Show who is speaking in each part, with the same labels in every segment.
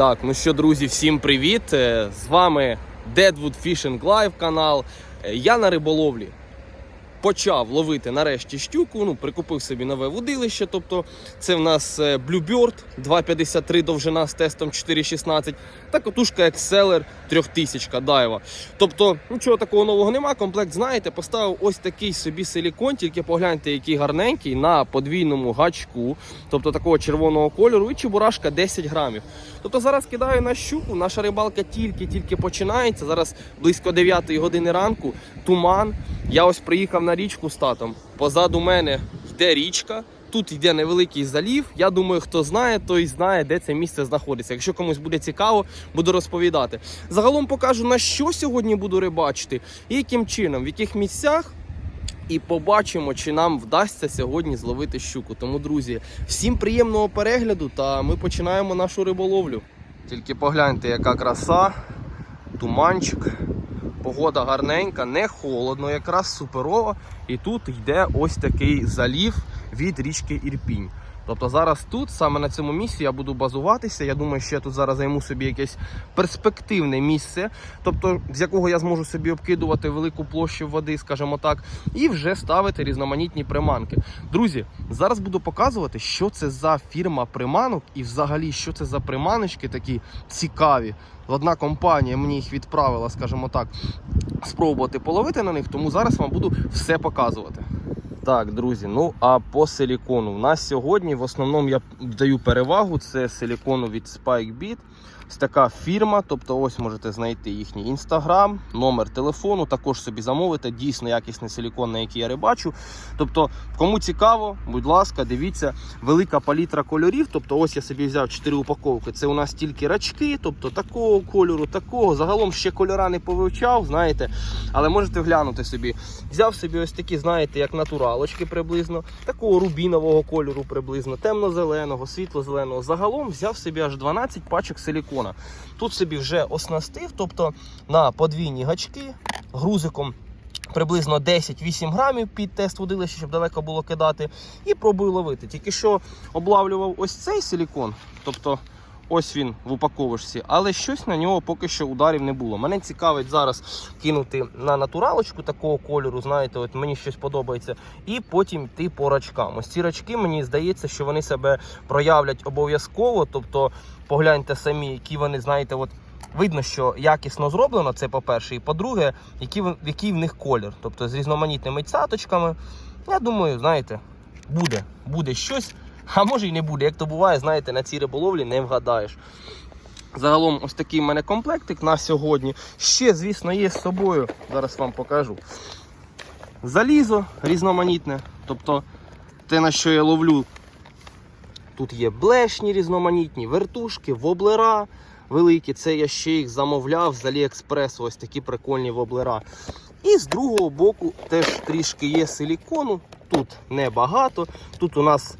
Speaker 1: Так, ну що, друзі, всім привіт! Е, З вами Deadwood Fishing Live канал. Е, Я на риболовлі почав ловити нарешті щуку. Ну, прикупив собі нове вудилище. Тобто, це в нас е, Bluebird 2,53 довжина з тестом 4,16 та катушка Exceller 3000 дайва. Тобто, нічого такого нового нема. Комплект, знаєте, поставив ось такий собі силікон, тільки погляньте, який гарненький на подвійному гачку, тобто такого червоного кольору, і чебурашка 10 грамів. Тобто зараз кидаю на щуку, наша рибалка тільки-тільки починається. Зараз близько 9 години ранку, туман. Я ось приїхав на річку з татом. Позаду мене йде річка. Тут йде невеликий залів. Я думаю, хто знає, той знає, де це місце знаходиться. Якщо комусь буде цікаво, буду розповідати. Загалом покажу, на що сьогодні буду рибачити і яким чином, в яких місцях. І побачимо, чи нам вдасться сьогодні зловити щуку. Тому, друзі, всім приємного перегляду та ми починаємо нашу риболовлю. Тільки погляньте, яка краса, туманчик, погода гарненька, не холодно, якраз суперово. І тут йде ось такий залів від річки Ірпінь. Тобто зараз тут, саме на цьому місці, я буду базуватися. Я думаю, що я тут зараз займу собі якесь перспективне місце, тобто з якого я зможу собі обкидувати велику площу води, скажімо так, і вже ставити різноманітні приманки. Друзі, зараз буду показувати, що це за фірма приманок і взагалі що це за приманочки такі цікаві. Одна компанія мені їх відправила, скажімо так, спробувати половити на них, тому зараз вам буду все показувати. Так, друзі, ну а по силікону. У нас сьогодні в основному я даю перевагу. Це силікону від SpikeBit. Ось така фірма. Тобто, ось можете знайти їхній інстаграм, номер телефону. Також собі замовити. Дійсно якісний силікон, на який я рибачу. Тобто, кому цікаво, будь ласка, дивіться, велика палітра кольорів. Тобто, ось я собі взяв 4 упаковки. Це у нас тільки рачки, тобто такого кольору, такого. Загалом ще кольора не повивчав, знаєте. Але можете глянути собі. Взяв собі ось такі, знаєте, як натуралочки приблизно, такого рубінового кольору приблизно, темно-зеленого, світло-зеленого. Загалом взяв собі аж 12 пачок силікона. Тут собі вже оснастив, тобто на подвійні гачки грузиком. Приблизно 10-8 грамів під тест водилища, щоб далеко було кидати, і пробую ловити. Тільки що облавлював ось цей силікон, тобто ось він в упаковочці, але щось на нього поки що ударів не було. Мене цікавить зараз кинути на натуралочку такого кольору, знаєте, от мені щось подобається, і потім йти по рачкам. Ось ці рачки, мені здається, що вони себе проявлять обов'язково. Тобто, погляньте самі, які вони, знаєте, от. Видно, що якісно зроблено, це по-перше, і по-друге, який, який в них колір. Тобто з різноманітними цяточками. Я думаю, знаєте, буде, буде щось, а може й не буде. Як то буває, знаєте, на цій риболовлі не вгадаєш. Загалом, ось такий в мене комплектик на сьогодні. Ще, звісно, є з собою. Зараз вам покажу. Залізо різноманітне. Тобто, те, на що я ловлю, тут є блешні різноманітні, вертушки, воблера великі. Це я ще їх замовляв з Аліекспресу. Ось такі прикольні воблера. І з другого боку теж трішки є силікону. Тут небагато. Тут у нас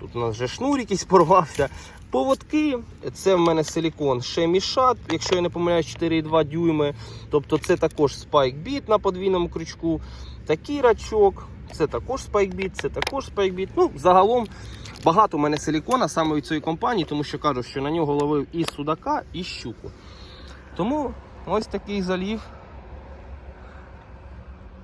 Speaker 1: тут у нас вже шнур якийсь порвався. Поводки, це в мене силікон Шемішат, якщо я не помиляюсь, 4,2 дюйми. Тобто це також SpikeBit на подвійному крючку. Такий рачок, це також SpikeBit, це також SpikeBit. Ну, загалом багато в мене силікона саме від цієї компанії, тому що кажу, що на нього ловив і судака, і щуку. Тому ось такий залів.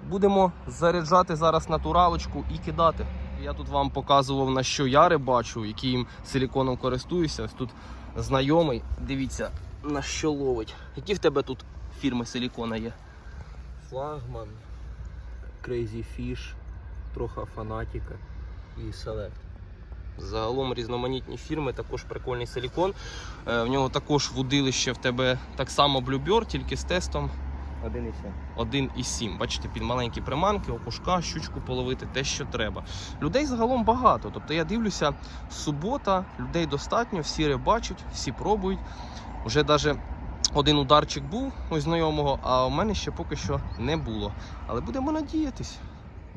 Speaker 1: Будемо заряджати зараз натуралочку і кидати. Я тут вам показував, на що я рибачу, яким силіконом користуюся. Ось тут знайомий. Дивіться, на що ловить. Які в тебе тут фірми силікона є?
Speaker 2: Флагман, Crazy Fish, трохи фанатіка і Select.
Speaker 1: Загалом різноманітні фірми, також прикольний силікон. Е, В нього також вудилище в тебе так само Bluebird, тільки з тестом
Speaker 2: 1,7.
Speaker 1: 1,7. Бачите, під маленькі приманки, окушка, щучку половити, те, що треба. Людей загалом багато. Тобто я дивлюся, субота, людей достатньо, всі рибачать, всі пробують. Уже навіть один ударчик був у знайомого, а у мене ще поки що не було. Але будемо надіятись.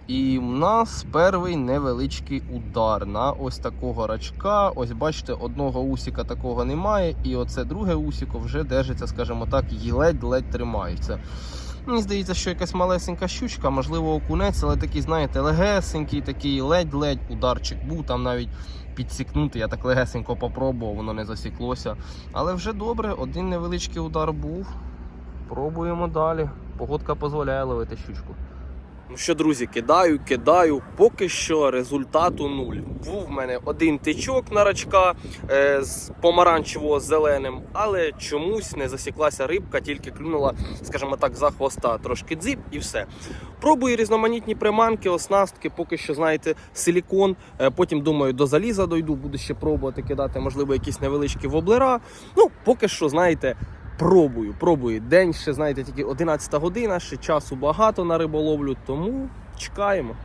Speaker 1: І в нас перший невеличкий удар на ось такого рачка. Ось бачите, одного усіка такого немає, і оце друге усіко вже держиться, скажімо так, і ледь-ледь тримається. Мені здається, що якась малесенька щучка, можливо, окунець, але такий, знаєте, легесенький, такий ледь-ледь ударчик був, там навіть підсікнути. Я так легесенько попробував, воно не засіклося. Але вже добре, один невеличкий удар був. Пробуємо далі. Погодка дозволяє ловити щучку. Ну що, друзі, кидаю, кидаю. Поки що результату нуль. Був в мене один тичок на рачка е, з помаранчево зеленим, але чомусь не засіклася рибка, тільки клюнула, скажімо так, за хвоста трошки дзіп і все. Пробую різноманітні приманки, оснастки, поки що, знаєте, силікон. Е, потім думаю, до заліза дойду, буду ще пробувати кидати, можливо, якісь невеличкі воблера. Ну, поки що, знаєте. Пробую, пробую. День ще, знаєте, тільки 11 година, ще часу багато на риболовлю, тому чекаємо.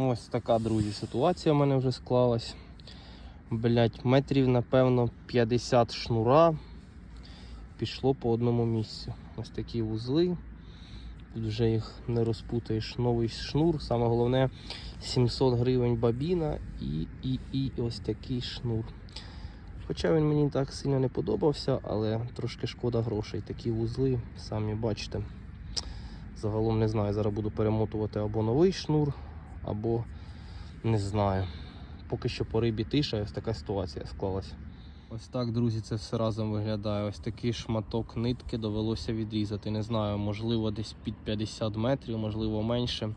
Speaker 1: Ось така, друзі, ситуація в мене вже склалась. Блять, метрів, напевно, 50 шнура пішло по одному місцю. Ось такі вузли. Тут вже їх не розпутаєш. Новий шнур. Саме головне 700 гривень бабіна і, і, і ось такий шнур. Хоча він мені так сильно не подобався, але трошки шкода грошей. Такі вузли, самі бачите. Загалом не знаю, зараз буду перемотувати або новий шнур, або не знаю. Поки що по рибі тиша, ось така ситуація склалась. Ось так, друзі, це все разом виглядає. Ось такий шматок нитки довелося відрізати. Не знаю, можливо, десь під 50 метрів, можливо, менше.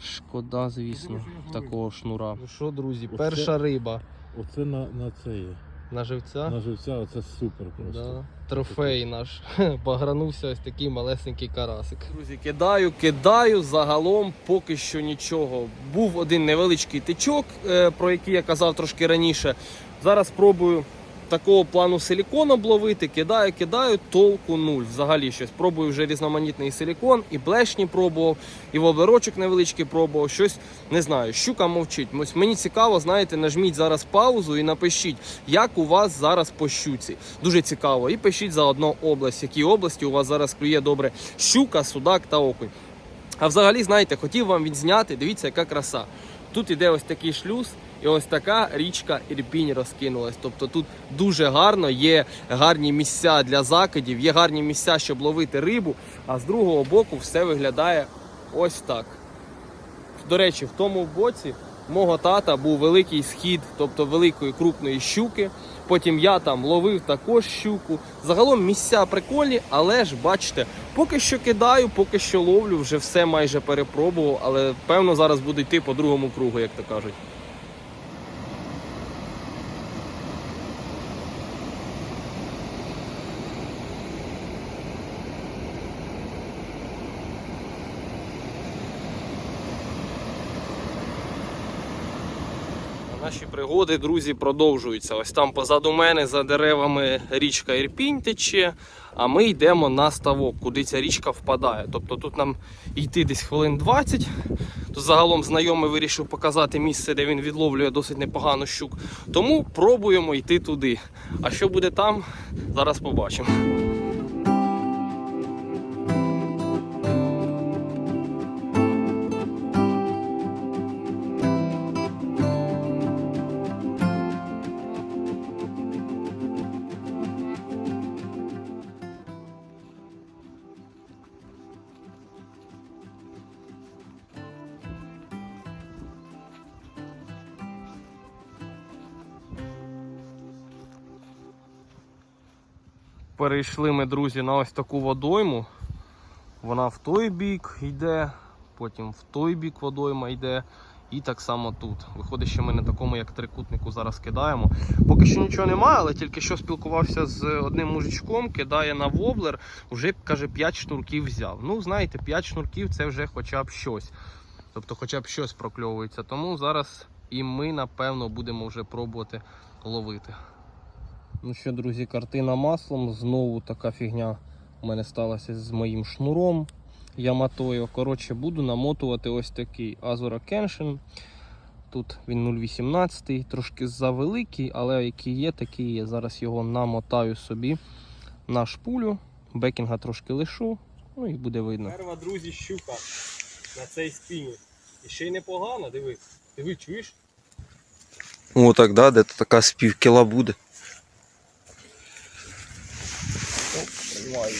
Speaker 1: Шкода, звісно, такого шнура. Ну що, друзі,
Speaker 3: Оце-
Speaker 1: перша риба
Speaker 3: Оце на, на це є.
Speaker 1: На живця.
Speaker 3: На живця оце супер просто.
Speaker 1: Да. Трофей наш. Погранувся ось такий малесенький карасик. Друзі, кидаю, кидаю. Загалом поки що нічого. Був один невеличкий тичок, е, про який я казав трошки раніше. Зараз спробую такого плану силікон обловити. Кидаю, кидаю, толку нуль. Взагалі щось. Пробую вже різноманітний силікон, і блешні пробував, і воблерочок невеличкий пробував. Щось не знаю. Щука мовчить. Ось мені цікаво, знаєте, нажміть зараз паузу і напишіть, як у вас зараз по щуці. Дуже цікаво. І пишіть заодно область, в якій області у вас зараз клює добре щука, судак та окунь. А взагалі, знаєте, хотів вам відзняти, дивіться, яка краса. Тут іде ось такий шлюз, і ось така річка Ірпінь розкинулась. Тобто тут дуже гарно, є гарні місця для закидів, є гарні місця, щоб ловити рибу, а з другого боку все виглядає ось так. До речі, в тому боці мого тата був великий схід, тобто великої крупної щуки. Потім я там ловив також щуку. Загалом місця прикольні, але ж бачите, поки що кидаю, поки що ловлю, вже все майже перепробував, але певно зараз буду йти по другому кругу, як то кажуть. Наші пригоди, друзі, продовжуються. Ось там позаду мене за деревами річка Ірпінь тече, а ми йдемо на ставок, куди ця річка впадає. Тобто тут нам йти десь хвилин 20. Тут загалом знайомий вирішив показати місце, де він відловлює досить непогану щук. Тому пробуємо йти туди. А що буде там, зараз побачимо. Перейшли ми, друзі, на ось таку водойму. Вона в той бік йде, потім в той бік водойма йде. І так само тут. Виходить, що ми на такому, як трикутнику, зараз кидаємо. Поки що нічого немає, але тільки що спілкувався з одним мужичком, кидає на воблер, вже каже 5 шнурків взяв. Ну, знаєте, 5 шнурків це вже хоча б щось. Тобто, хоча б щось прокльовується. Тому зараз і ми, напевно, будемо вже пробувати ловити. Ну що, друзі, картина маслом. Знову така фігня у мене сталася з моїм шнуром Яматою. Коротше, буду намотувати ось такий Azura Kenshin. Тут він 0,18, трошки завеликий, але який є, такий є. Зараз його намотаю собі на шпулю. Бекінга трошки лишу, ну і буде видно. Перва, друзі, щука на цей спіні. І ще й непогано, диви. Диви, чуєш?
Speaker 2: О, так, да, де така співкіла буде.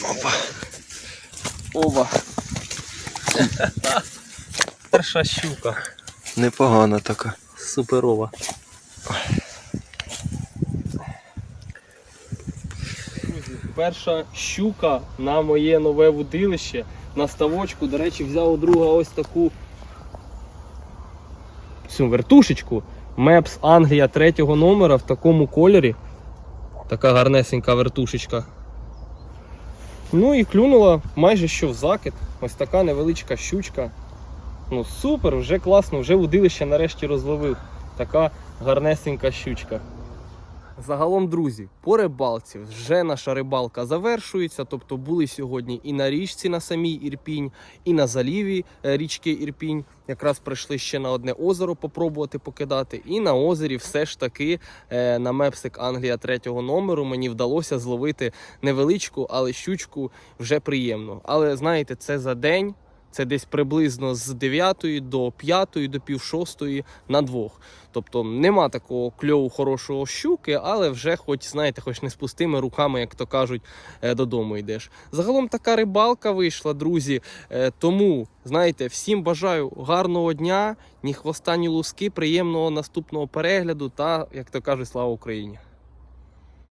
Speaker 1: Опа. Оба. Перша щука.
Speaker 2: Непогана така.
Speaker 1: Суперова. Друзі, перша щука на моє нове вудилище. На ставочку, до речі, взяв у друга ось таку цю вертушечку. Мепс Англія третього номера в такому кольорі. Така гарнесенька вертушечка. Ну і клюнула майже що в закид. Ось така невеличка щучка. Ну супер, вже класно, вже удилище нарешті розловив. Така гарнесенька щучка. Загалом, друзі, по рибалці вже наша рибалка завершується. Тобто були сьогодні і на річці на самій Ірпінь, і на заліві е, річки Ірпінь. Якраз прийшли ще на одне озеро попробувати покидати. І на озері все ж таки е, на Мепсик Англія третього номеру мені вдалося зловити невеличку, але щучку вже приємно. Але знаєте, це за день. Це десь приблизно з 9 до 5 до пів 6 на двох. Тобто нема такого кльову хорошого щуки, але вже, хоч знаєте, хоч не з пустими руками, як то кажуть, е, додому йдеш. Загалом така рибалка вийшла, друзі. Е, Тому знаєте, всім бажаю гарного дня, ні хвоста, ні луски, приємного наступного перегляду та, як то кажуть, слава Україні.